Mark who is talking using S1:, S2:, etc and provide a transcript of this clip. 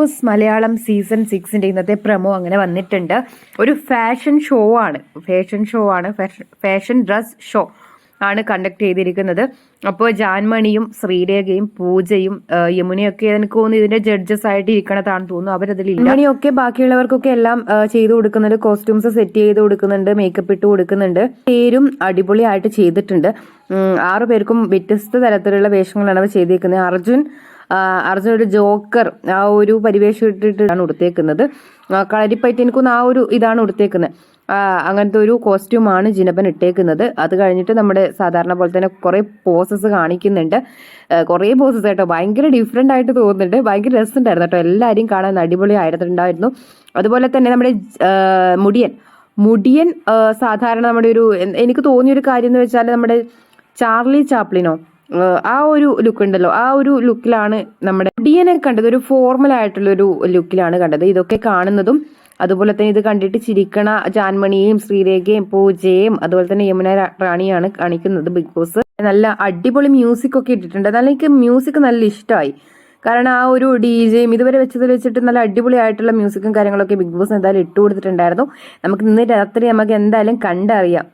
S1: Boss Malayalam season സിക്സിന്റെ ഇന്നത്തെ promo അങ്ങനെ വന്നിട്ടുണ്ട്. ഒരു ഫാഷൻ ഷോ ആണ്. ഫാഷൻ ഷോ ആണ്. ഫാഷൻ ഡ്രസ് ഷോ ആണ് കണ്ടക്ട് ചെയ്തിരിക്കുന്നത്. അപ്പോൾ ജാൻമണിയും ശ്രീരേഖയും പൂജയും യമുനയൊക്കെ എനിക്ക് തോന്നുന്നു ഇതിന്റെ ജഡ്ജസ് ആയിട്ട് ഇരിക്കണതാണ് തോന്നുന്നു. അവരതിലില്ല യമുനയൊക്കെ ബാക്കിയുള്ളവർക്കൊക്കെ എല്ലാം ചെയ്തു കൊടുക്കുന്നുണ്ട് കോസ്റ്റ്യൂംസ് സെറ്റ് ചെയ്ത് കൊടുക്കുന്നുണ്ട് മേക്കപ്പ് ഇട്ട് കൊടുക്കുന്നുണ്ട്. പേരും അടിപൊളിയായിട്ട് ചെയ്തിട്ടുണ്ട്. ആറു പേർക്കും വ്യത്യസ്ത തരത്തിലുള്ള വേഷങ്ങളാണ് അവർ ചെയ്തിരിക്കുന്നത് അർജുൻ അർജുൻ ഒരു ജോക്കർ ആ ഒരു പരിവേഷം ഇട്ടിട്ടാണ് ഉടുത്തേക്കുന്നത്. കളരിപ്പയറ്റ് എനിക്കൊന്ന് ആ ഒരു ഇതാണ് ഉടുത്തേക്കുന്നത്. അങ്ങനത്തെ ഒരു കോസ്റ്റ്യൂമാണ് ജിനബൻ ഇട്ടേക്കുന്നത്. അത് കഴിഞ്ഞിട്ട് നമ്മുടെ സാധാരണ പോലെ തന്നെ കുറേ പോസസ് കാണിക്കുന്നുണ്ട്. കുറേ പോസസ് കേട്ടോ. ഭയങ്കര ഡിഫറെന്റ് ആയിട്ട് തോന്നുന്നുണ്ട്. ഭയങ്കര രസമുണ്ടായിരുന്നു കേട്ടോ. എല്ലാവരെയും കാണാൻ അടിപൊളി ആയിരുന്നുണ്ടായിരുന്നു. അതുപോലെ തന്നെ നമ്മുടെ മുടിയൻ. മുടിയൻ സാധാരണ നമ്മുടെ ഒരു എനിക്ക് തോന്നിയൊരു കാര്യം എന്ന് വെച്ചാൽ നമ്മുടെ ചാർലി ചാപ്ലിനോ ആ ഒരു ലുക്ക് ഉണ്ടല്ലോ. ആ ഒരു ലുക്കിലാണ് നമ്മുടെ മുടിയനെ കണ്ടത്. ഒരു ഫോർമൽ ആയിട്ടുള്ള ഒരു ലുക്കിലാണ് കണ്ടത്. ഇതൊക്കെ കാണുന്നതും അതുപോലെ തന്നെ ഇത് കണ്ടിട്ട് ചിരിക്കണ ജാൻമണിയെയും ശ്രീരേഖയും പൂജയും അതുപോലെ തന്നെ യമുന റാണിയാണ് കാണിക്കുന്നത് ബിഗ് ബോസ്. നല്ല അടിപൊളി മ്യൂസിക് ഒക്കെ ഇട്ടിട്ടുണ്ട്. നല്ല എനിക്ക് മ്യൂസിക് നല്ല ഇഷ്ടമായി കാരണം ആ ഒരു ഡി ജെയും ഇതുവരെ വെച്ചതിൽ വെച്ചിട്ട് നല്ല അടിപൊളിയായിട്ടുള്ള മ്യൂസിക്കും കാര്യങ്ങളൊക്കെ ബിഗ് ബോസ് എന്തായാലും ഇട്ട് കൊടുത്തിട്ടുണ്ടായിരുന്നു നമുക്ക് ഇന്ന് രാത്രി നമുക്ക് എന്തായാലും കണ്ടറിയാം.